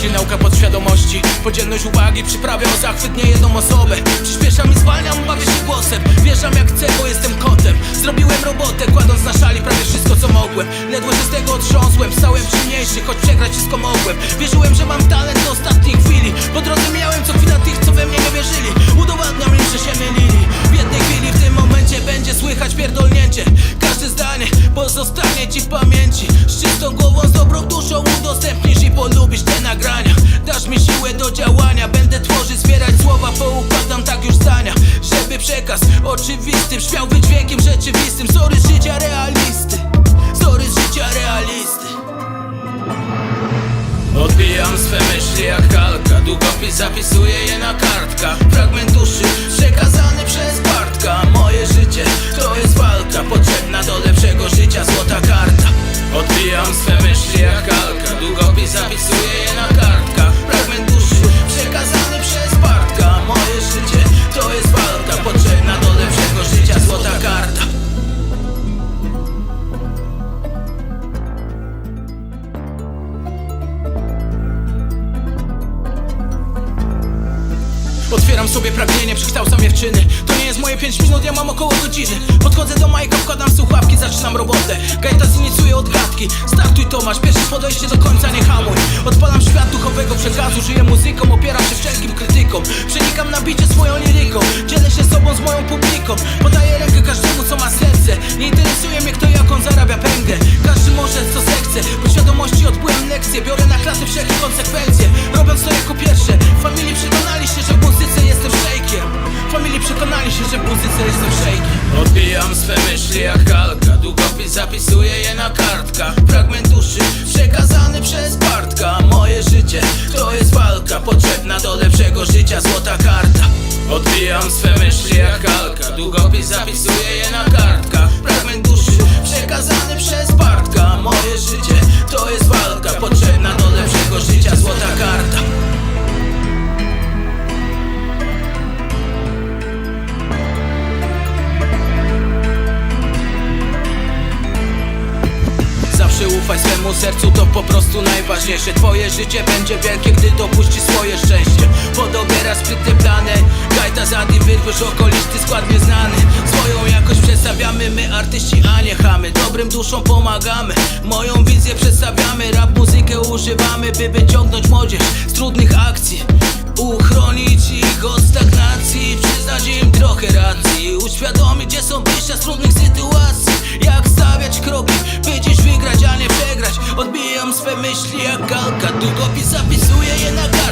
myśli, nauka podświadomości. Podzielność uwagi przyprawia o zachwyt nie jedną osobę. Przyspieszam i zwalniam, bawię się głosem. Wjeżdżam jak chcę, bo jestem kotem. Zrobiłem robotę, kładąc na szali prawie wszystko co mogłem. Ledwo się z tego otrząsłem, stałem silniejszy, choć przegrać wszystko mogłem. Wierzyłem, że mam talent do ostatniej chwili. Po drodze miałem co chwila tych, co we mnie nie wierzyli przekaz oczywisty Brzmiał wydźwiękiem rzeczywistym. Sorry z życia realisty Sorry z życia realisty. Odbijam swe myśli jak kalka Długopis zapisuję je na kartkach Fragment duszy przekazany przez Bartka. Moje życie to jest sobie pragnienie, przekształcam je w czyny. To nie jest moje 5 minut, ja mam około godziny. Podchodzę do Majka, wkładam słuchawki, zaczynam robotę. Gajtas inicjuje odgadki Startuj Tomasz, pierwsze podejście do końca nie hamuj. Odpalam świat duchowego przekazu Żyję muzyką, opieram się wszelkim krytykom. Przenikam na bicie swoją liryką Dzielę się sobą z moją publiką. Podaję rękę każdemu, co ma serce. Nie interesuje mnie kto jak on zarabia pęgę. Każdy może co zechce Podświadomości odbyłem lekcje. Biorę na klatę wszelkie konsekwencje myśli jak kalka. Długopis zapisuję je na kartkach Fragment duszy przekazany przez Bartka. Moje życie to jest walka Potrzebna do lepszego życia. Złota karta. Odbijam swe myśli jak kalka. Długopis zapisuję Ufaj swemu sercu, to po prostu najważniejsze. Twoje życie będzie wielkie, gdy dopuści swoje szczęście. Podobiera sprytne plany Gajta zadi wyrwysz okolisty skład nieznany. Swoją jakość przedstawiamy my artyści, a nie chamy. Dobrym duszom pomagamy, moją wizję przedstawiamy. Rap muzykę używamy, by wyciągnąć młodzież z trudnych akcji. Uchronić ich od stagnacji Przyznać im trochę racji. Uświadomić, gdzie są wyjścia z trudnych sytuacji. Jak stawiać kroki, swe myśli jak galka Długopis zapisuję je na kartkach